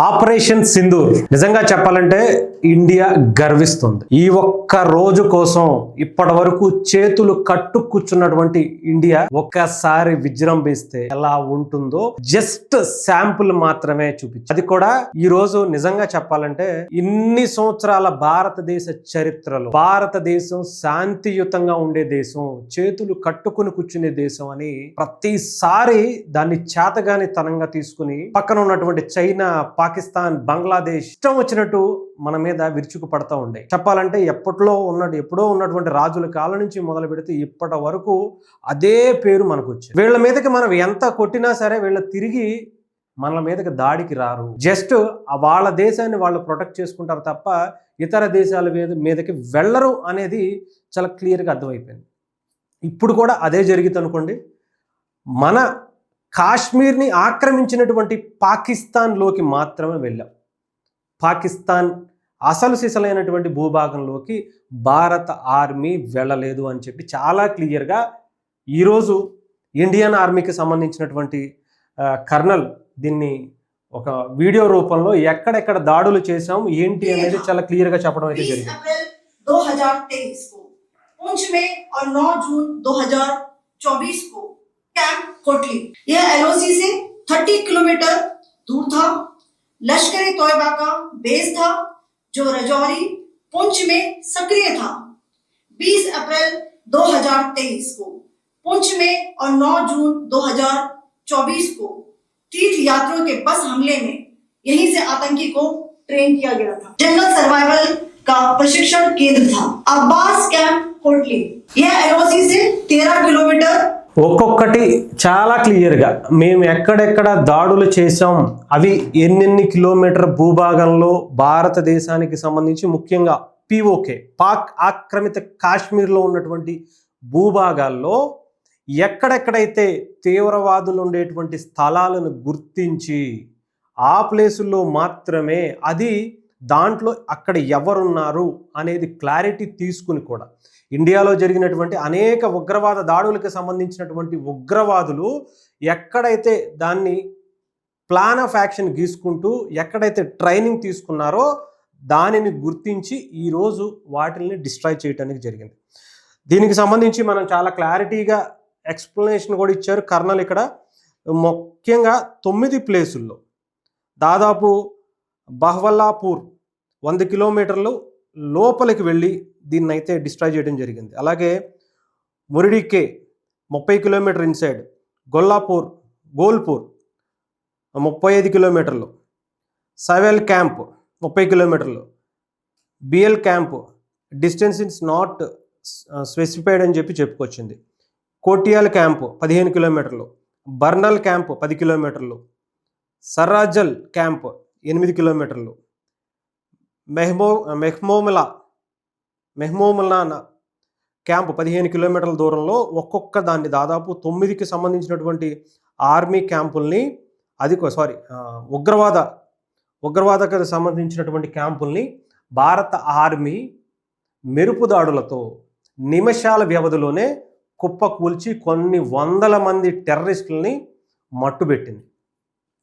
Operation Sindoor. నిజంగా చెప్పాలంటే India గర్విస్తుంది. ఈ ఒక్క రోజు కోసం ఇప్పటి వరకు చేతులు కట్టు కూర్చున్నటువంటి ఇండియా ఒక్కసారి విజృంభిస్తే ఎలా ఉంటుందో జస్ట్ శాంపుల్ మాత్రమే చూపించి. అది కూడా ఈ రోజు నిజంగా చెప్పాలంటే ఇన్ని సంవత్సరాల భారతదేశ చరిత్రలో భారతదేశం శాంతియుతంగా ఉండే దేశం చేతులు కట్టుకుని కూర్చునే దేశం అని ప్రతిసారి దాన్ని చేతగాని తనంగా తీసుకుని పక్కన ఉన్నటువంటి చైనా పాకిస్తాన్ బంగ్లాదేశ్ ఇష్టం వచ్చినట్టు మన మీద విరుచుకు పడతా ఉండే. చెప్పాలంటే ఎప్పట్లో ఉన్నట్టు ఎప్పుడో ఉన్నటువంటి రాజుల కాలం నుంచి మొదలు పెడితే ఇప్పటి వరకు అదే పేరు మనకు వచ్చింది వీళ్ళ మీదకి మనం ఎంత కొట్టినా సరే వీళ్ళ తిరిగి మన మీదకి దాడికి రారు. జస్ట్ వాళ్ళ దేశాన్ని వాళ్ళు ప్రొటెక్ట్ చేసుకుంటారు తప్ప ఇతర దేశాల మీద మీదకి వెళ్ళరు అనేది చాలా క్లియర్గా అర్థమైపోయింది. ఇప్పుడు కూడా అదే జరిగింది అనుకోండి. మన కాశ్మీర్ని ఆక్రమించినటువంటి పాకిస్తాన్లోకి మాత్రమే వెళ్ళాం. పాకిస్తాన్ అసలు సిసలైనటువంటి భూభాగంలోకి భారత ఆర్మీ వెళ్ళలేదు అని చెప్పి చాలా క్లియర్గా ఈరోజు ఇండియన్ ఆర్మీకి సంబంధించినటువంటి ఆ, కర్నల్ దీన్ని ఒక వీడియో రూపంలో ఎక్కడెక్కడ దాడులు చేశాం ఏంటి అనేది చాలా క్లియర్గా చెప్పడం అయితే 20 జరిగింది अप्रैल 2023 को पुंछ में और 9 जून 2024 को कैंप कोटली यह एलओसी से 30 किलोमीटर दूर था लश्कर तोयबा का बेस था, जो रजौरी पुंछ में सक्रिय था। 20 अप्रैल 2023 को, पुंछ में और 9 जून 2024 को तीर्थ यात्रियों के बस हमले में यहीं से आतंकी को ट्रेन किया गया था। जंगल सर्वाइवल का प्रशिक्षण केंद्र था। अब्बास कैंप कोटली। यह एलओसी से 13 किलोमीटर ఒక్కొక్కటి చాలా క్లియర్గా. మేము ఎక్కడెక్కడ దాడులు చేశాం అవి ఎన్నెన్ని కిలోమీటర్ భూభాగంలో భారతదేశానికి సంబంధించి ముఖ్యంగా పిఓకే పాక్ ఆక్రమిత కాశ్మీర్లో ఉన్నటువంటి భూభాగాల్లో ఎక్కడెక్కడైతే తీవ్రవాదులు ఉండేటువంటి స్థలాలను గుర్తించి ఆ ప్లేసుల్లో మాత్రమే అది దాంట్లో అక్కడ ఎవరున్నారు అనేది క్లారిటీ తీసుకుని కూడా ఇండియాలో జరిగినటువంటి అనేక ఉగ్రవాద దాడులకు సంబంధించినటువంటి ఉగ్రవాదులు ఎక్కడైతే దాన్ని ప్లాన్ ఆఫ్ యాక్షన్ గీసుకుంటూ ఎక్కడైతే ట్రైనింగ్ తీసుకున్నారో దానిని గుర్తించి ఈరోజు వాటిని డిస్ట్రాయ్ చేయడానికి జరిగింది. దీనికి సంబంధించి మనం చాలా క్లారిటీగా ఎక్స్ప్లెనేషన్ కూడా ఇచ్చారు కర్నల్ ఇక్కడ. ముఖ్యంగా తొమ్మిది ప్లేసుల్లో దాదాపు బహ్వల్లాపూర్ వంద కిలోమీటర్లు లోపలికి వెళ్ళి దీన్ని అయితే డిస్ట్రాయ్ చేయడం జరిగింది. అలాగే మురిడికే ముప్పై కిలోమీటర్ ఇన్సైడ్ గొల్లాపూర్ గోల్పూర్ ముప్పై ఐదు కిలోమీటర్లు సవెల్ క్యాంప్ ముప్పై కిలోమీటర్లు BL camp distance is not specified అని చెప్పి చెప్పుకొచ్చింది. కోటియాల్ క్యాంపు పదిహేను కిలోమీటర్లు బర్నల్ క్యాంప్ పది కిలోమీటర్లు సర్రాజల్ క్యాంప్ ఎనిమిది కిలోమీటర్లు. మెహమో మెహ్మోమిలా మెహ్మోమిలానా క్యాంప్ పదిహేను కిలోమీటర్ల దూరంలో ఒక్కొక్క దాన్ని దాదాపు తొమ్మిదికి సంబంధించినటువంటి ఆర్మీ క్యాంపుల్ని అది సారీ ఉగ్రవాద ఉగ్రవాదకు సంబంధించినటువంటి క్యాంపుల్ని భారత ఆర్మీ మెరుపు దాడులతో నిమిషాల వ్యవధిలోనే కుప్ప కూల్చి కొన్ని వందల మంది టెర్రరిస్టులని మట్టుబెట్టింది.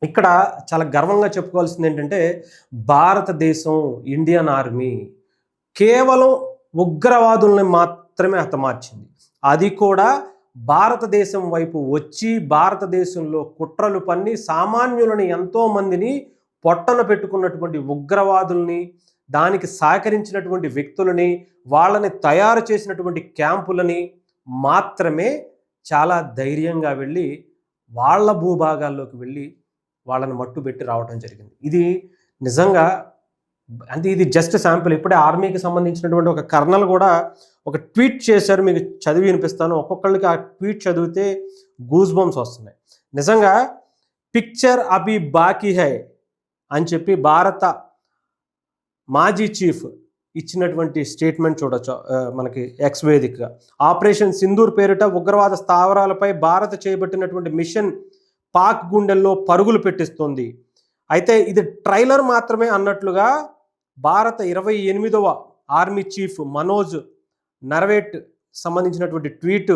ఇక్కడ చాలా గర్వంగా చెప్పుకోవాల్సింది ఏంటంటే భారతదేశం ఇండియన్ ఆర్మీ కేవలం ఉగ్రవాదుల్ని మాత్రమే హతమార్చింది. అది కూడా భారతదేశం వైపు వచ్చి భారతదేశంలో కుట్రలు పన్ని సామాన్యులని ఎంతోమందిని పొట్టన పెట్టుకున్నటువంటి ఉగ్రవాదుల్ని దానికి సహకరించినటువంటి వ్యక్తులని వాళ్ళని తయారు చేసినటువంటి క్యాంపులని మాత్రమే చాలా ధైర్యంగా వెళ్ళి వాళ్ళ భూభాగాల్లోకి వెళ్ళి వాళ్ళని మట్టుబెట్టి రావడం జరిగింది. ఇది నిజంగా అంటే ఇది జస్ట్ శాంపుల్ ఇప్పుడే ఆర్మీకి సంబంధించినటువంటి ఒక కర్నల్ కూడా ఒక ట్వీట్ చేశారు. మీకు చదివి వినిపిస్తాను. ఒక్కొక్కళ్ళకి ఆ ట్వీట్ చదివితే గూస్ బంప్స్ వస్తున్నాయి. నిజంగా పిక్చర్ అభి బాకీ హై అని చెప్పి భారత మాజీ చీఫ్ ఇచ్చినటువంటి స్టేట్మెంట్ చూడొచ్చు. మనకి ఎక్స్ వేదికగా. ఆపరేషన్ సింధూర్ పేరిట ఉగ్రవాద స్థావరాలపై భారత్ చేపట్టినటువంటి మిషన్ పాక్ గుండెల్లో పరుగులు పెట్టిస్తుంది. అయితే ఇది ట్రైలర్ మాత్రమే అన్నట్లుగా భారత ఇరవై ఎనిమిదవ ఆర్మీ చీఫ్ మనోజ్ నర్వేట్ సంబంధించినటువంటి ట్వీట్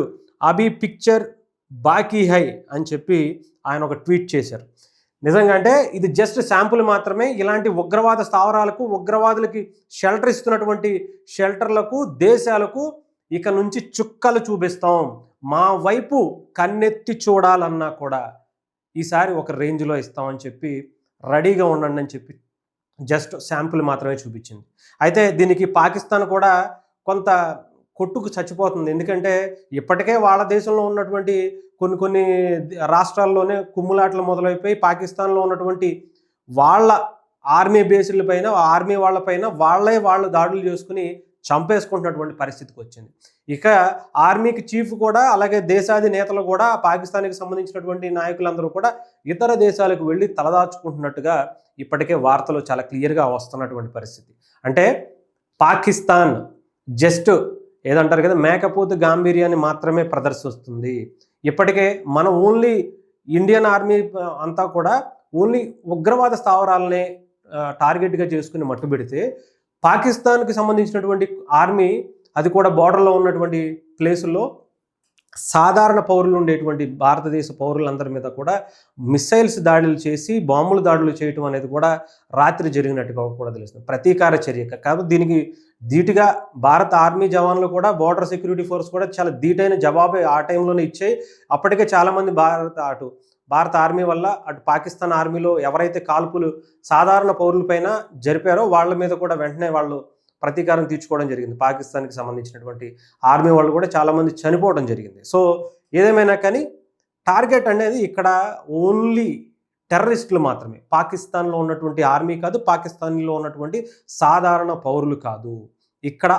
అభి పిక్చర్ బాకీ హై అని చెప్పి ఆయన ఒక ట్వీట్ చేశారు. నిజంగా అంటే ఇది జస్ట్ శాంపుల్ మాత్రమే. ఇలాంటి ఉగ్రవాద స్థావరాలకు ఉగ్రవాదులకి షెల్టర్ ఇస్తున్నటువంటి షెల్టర్లకు దేశాలకు ఇక నుంచి చుక్కలు చూపిస్తాం. మా వైపు కన్నెత్తి చూడాలన్నా కూడా. ఈసారి ఒక రేంజ్లో ఇస్తామని చెప్పి రెడీగా ఉండండి అని చెప్పి జస్ట్ శాంపుల్ మాత్రమే చూపించింది. అయితే దీనికి పాకిస్తాన్ కూడా కొంత కొట్టుకు చచ్చిపోతుంది. ఎందుకంటే ఇప్పటికే వాళ్ళ దేశంలో ఉన్నటువంటి కొన్ని కొన్ని రాష్ట్రాల్లోనే కుమ్ములాటలు మొదలైపోయి పాకిస్తాన్లో ఉన్నటువంటి వాళ్ళ ఆర్మీ బేసుల పైన ఆర్మీ వాళ్ళపైన వాళ్ళే వాళ్ళు దాడులు చేసుకుని చంపేసుకుంటున్నటువంటి పరిస్థితికి వచ్చింది. ఇక ఆర్మీకి చీఫ్ కూడా అలాగే దేశాది నేతలు కూడా పాకిస్తాన్కి సంబంధించినటువంటి నాయకులందరూ కూడా ఇతర దేశాలకు వెళ్ళి తలదాచుకుంటున్నట్టుగా ఇప్పటికే వార్తలు చాలా క్లియర్గా వస్తున్నటువంటి పరిస్థితి. అంటే పాకిస్తాన్ జస్ట్ ఏదంటారు కదా మేకపోతు గాంభీర్యాన్ని మాత్రమే ప్రదర్శిస్తుంది. ఇప్పటికే మనం ఓన్లీ ఇండియన్ ఆర్మీ అంతా కూడా ఓన్లీ ఉగ్రవాద స్థావరాలనే టార్గెట్గా చేసుకుని మట్టుబెడితే పాకిస్తాన్కి సంబంధించినటువంటి ఆర్మీ అది కూడా బార్డర్లో ఉన్నటువంటి ప్లేసుల్లో సాధారణ పౌరులు ఉండేటువంటి భారతదేశ పౌరులందరి మీద కూడా మిస్సైల్స్ దాడులు చేసి బాంబులు దాడులు చేయటం అనేది కూడా రాత్రి జరిగినట్టుగా కూడా తెలుస్తుంది. ప్రతీకార చర్య. కాబట్టి దీనికి ధీటుగా భారత ఆర్మీ జవాన్లు కూడా బార్డర్ సెక్యూరిటీ ఫోర్స్ కూడా చాలా ధీటైన జవాబు ఆ టైంలోనే ఇచ్చాయి. అప్పటికే చాలామంది భారత అటు భారత ఆర్మీ వల్ల అటు పాకిస్తాన్ ఆర్మీలో ఎవరైతే కాల్పులు సాధారణ పౌరులపైన జరిపారో వాళ్ళ మీద కూడా వెంటనే వాళ్ళు ప్రతీకారం తీర్చుకోవడం జరిగింది. పాకిస్తాన్కి సంబంధించినటువంటి ఆర్మీ వాళ్ళు కూడా చాలామంది చనిపోవడం జరిగింది. సో ఏదేమైనా కానీ టార్గెట్ అనేది ఇక్కడ ఓన్లీ టెర్రరిస్టులు మాత్రమే. పాకిస్తాన్లో ఉన్నటువంటి ఆర్మీ కాదు పాకిస్తాన్లో ఉన్నటువంటి సాధారణ పౌరులు కాదు. ఇక్కడ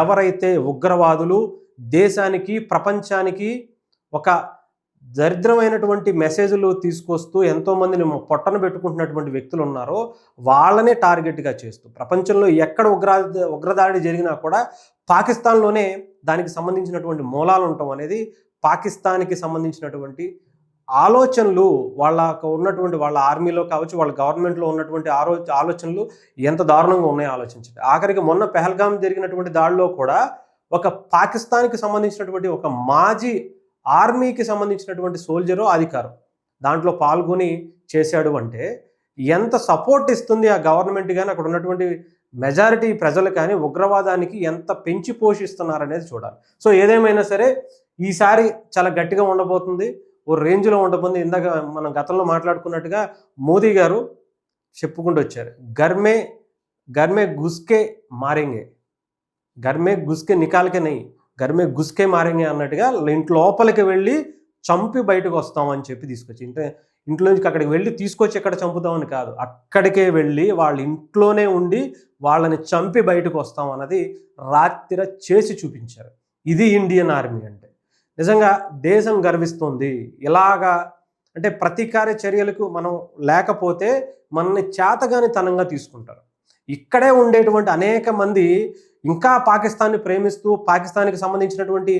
ఎవరైతే ఉగ్రవాదులు దేశానికి ప్రపంచానికి ఒక దరిద్రమైనటువంటి మెసేజ్లు తీసుకొస్తూ ఎంతోమందిని పొట్టన పెట్టుకుంటున్నటువంటి వ్యక్తులు ఉన్నారో వాళ్ళనే టార్గెట్గా చేస్తూ ప్రపంచంలో ఎక్కడ ఉగ్ర ఉగ్రదాడి జరిగినా కూడా పాకిస్తాన్లోనే దానికి సంబంధించినటువంటి మూలాలు ఉండటం అనేది పాకిస్తాన్కి సంబంధించినటువంటి ఆలోచనలు వాళ్ళకు ఉన్నటువంటి వాళ్ళ ఆర్మీలో కావచ్చు వాళ్ళ గవర్నమెంట్లో ఉన్నటువంటి ఆలో ఆలోచనలు ఎంత దారుణంగా ఉన్నాయో ఆలోచించండి. ఆఖరికి మొన్న పెహల్గాం జరిగినటువంటి దాడిలో కూడా ఒక పాకిస్తాన్కి సంబంధించినటువంటి ఒక మాజీ ఆర్మీకి సంబంధించినటువంటి సోల్జరు అధికారం దాంట్లో పాల్గొని చేశాడు అంటే ఎంత సపోర్ట్ ఇస్తుంది ఆ గవర్నమెంట్ కానీ అక్కడ ఉన్నటువంటి మెజారిటీ ప్రజలు కానీ ఉగ్రవాదానికి ఎంత పెంచి పోషిస్తున్నారనేది చూడాలి. సో ఏదేమైనా సరే ఈసారి చాలా గట్టిగా ఉండబోతుంది. ఓ రేంజ్లో ఉండబోతుంది. ఇందాక మనం గతంలో మాట్లాడుకున్నట్టుగా మోదీ గారు చెప్పుకుంటూ వచ్చారు. గర్మే గర్మే గుస్కే మారింగే. గర్మే గుస్కే నికాల్కే నెయ్యి గర్మే గుస్కే మారేంగే అన్నట్టుగా ఇంటి లోపలికి వెళ్ళి చంపి బయటకు వస్తామని చెప్పి తీసుకొచ్చి ఇంటే ఇంట్లో నుంచి అక్కడికి వెళ్ళి తీసుకొచ్చి ఎక్కడ చంపుతామని కాదు. అక్కడికే వెళ్ళి వాళ్ళ ఇంట్లోనే ఉండి వాళ్ళని చంపి బయటకు వస్తాం అన్నది రాత్రి చేసి చూపించారు. ఇది ఇండియన్ ఆర్మీ అంటే. నిజంగా దేశం గర్విస్తుంది. ఇలాగా అంటే ప్రతీకార చర్యలకు మనం లేకపోతే మనల్ని చేతగాని తనంగా తీసుకుంటారు. ఇక్కడే ఉండేటువంటి అనేక మంది ఇంకా పాకిస్తాన్ని ప్రేమిస్తూ పాకిస్తాన్కి సంబంధించినటువంటి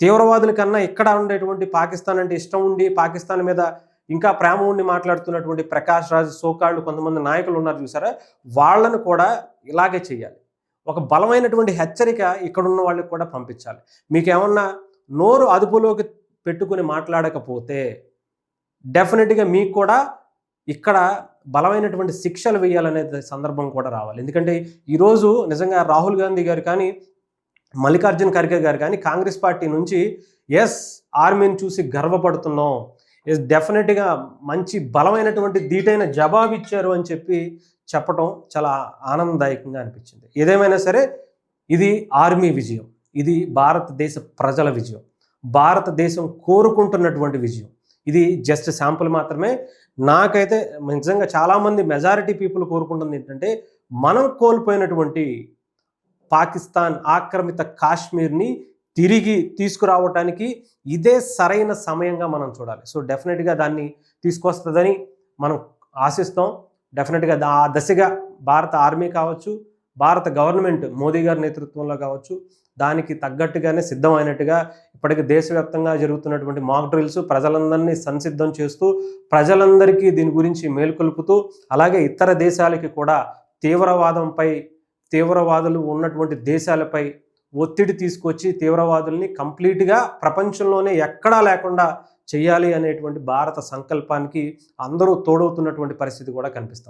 తీవ్రవాదుల కన్నా ఇక్కడ ఉండేటువంటి పాకిస్తాన్ అంటే ఇష్టం ఉండి పాకిస్తాన్ మీద ఇంకా ప్రేమ ఉండి మాట్లాడుతున్నటువంటి ప్రకాష్ రాజ్ సోకాళ్ళు కొంతమంది నాయకులు ఉన్నారు చూసారా? వాళ్ళను కూడా ఇలాగే చేయాలి. ఒక బలమైనటువంటి హెచ్చరిక ఇక్కడున్న వాళ్ళకి కూడా పంపించాలి. మీకేమన్నా నోరు అదుపులోకి పెట్టుకుని మాట్లాడకపోతే డెఫినెట్గా మీకు కూడా ఇక్కడ బలమైనటువంటి శిక్షలు వేయాలనే సందర్భం కూడా రావాలి. ఎందుకంటే ఈరోజు నిజంగా రాహుల్ గాంధీ గారు కానీ మల్లికార్జున్ ఖర్గే గారు కానీ కాంగ్రెస్ పార్టీ నుంచి ఎస్ ఆర్మీని చూసి గర్వపడుతున్నాం. ఎస్ డెఫినెట్గా మంచి బలమైనటువంటి ధీటైన జవాబు ఇచ్చారు అని చెప్పి చెప్పటం చాలా ఆనందదాయకంగా అనిపించింది. ఏదేమైనా సరే ఇది ఆర్మీ విజయం. ఇది భారతదేశ ప్రజల విజయం. భారతదేశం కోరుకుంటున్నటువంటి విజయం. ఇది జస్ట్ శాంపుల్ మాత్రమే. నాకైతే నిజంగా చాలామంది మెజారిటీ పీపుల్ కోరుకుంటుంది ఏంటంటే మనం కోల్పోయినటువంటి పాకిస్తాన్ ఆక్రమిత కాశ్మీర్ని తిరిగి తీసుకురావటానికి ఇదే సరైన సమయంగా మనం చూడాలి. సో డెఫినెట్గా దాన్ని తీసుకొస్తుందని మనం ఆశిస్తాం. డెఫినెట్గా దా- ఆ దశగా భారత ఆర్మీ కావచ్చు భారత గవర్నమెంట్ మోదీ గారి నేతృత్వంలో కావచ్చు దానికి తగ్గట్టుగానే సిద్ధమైనట్టుగా ఇప్పటికి దేశవ్యాప్తంగా జరుగుతున్నటువంటి మాక్ డ్రిల్స్ ప్రజలందరినీ సంసిద్ధం చేస్తూ ప్రజలందరికీ దీని గురించి మేల్కొల్పుతూ అలాగే ఇతర దేశాలకి కూడా తీవ్రవాదంపై తీవ్రవాదులు ఉన్నటువంటి దేశాలపై ఒత్తిడి తీసుకొచ్చి తీవ్రవాదుల్ని కంప్లీట్గా ప్రపంచంలోనే ఎక్కడా లేకుండా చేయాలి అనేటువంటి భారత సంకల్పానికి అందరూ తోడవుతున్నటువంటి పరిస్థితి కూడా కనిపిస్తుంది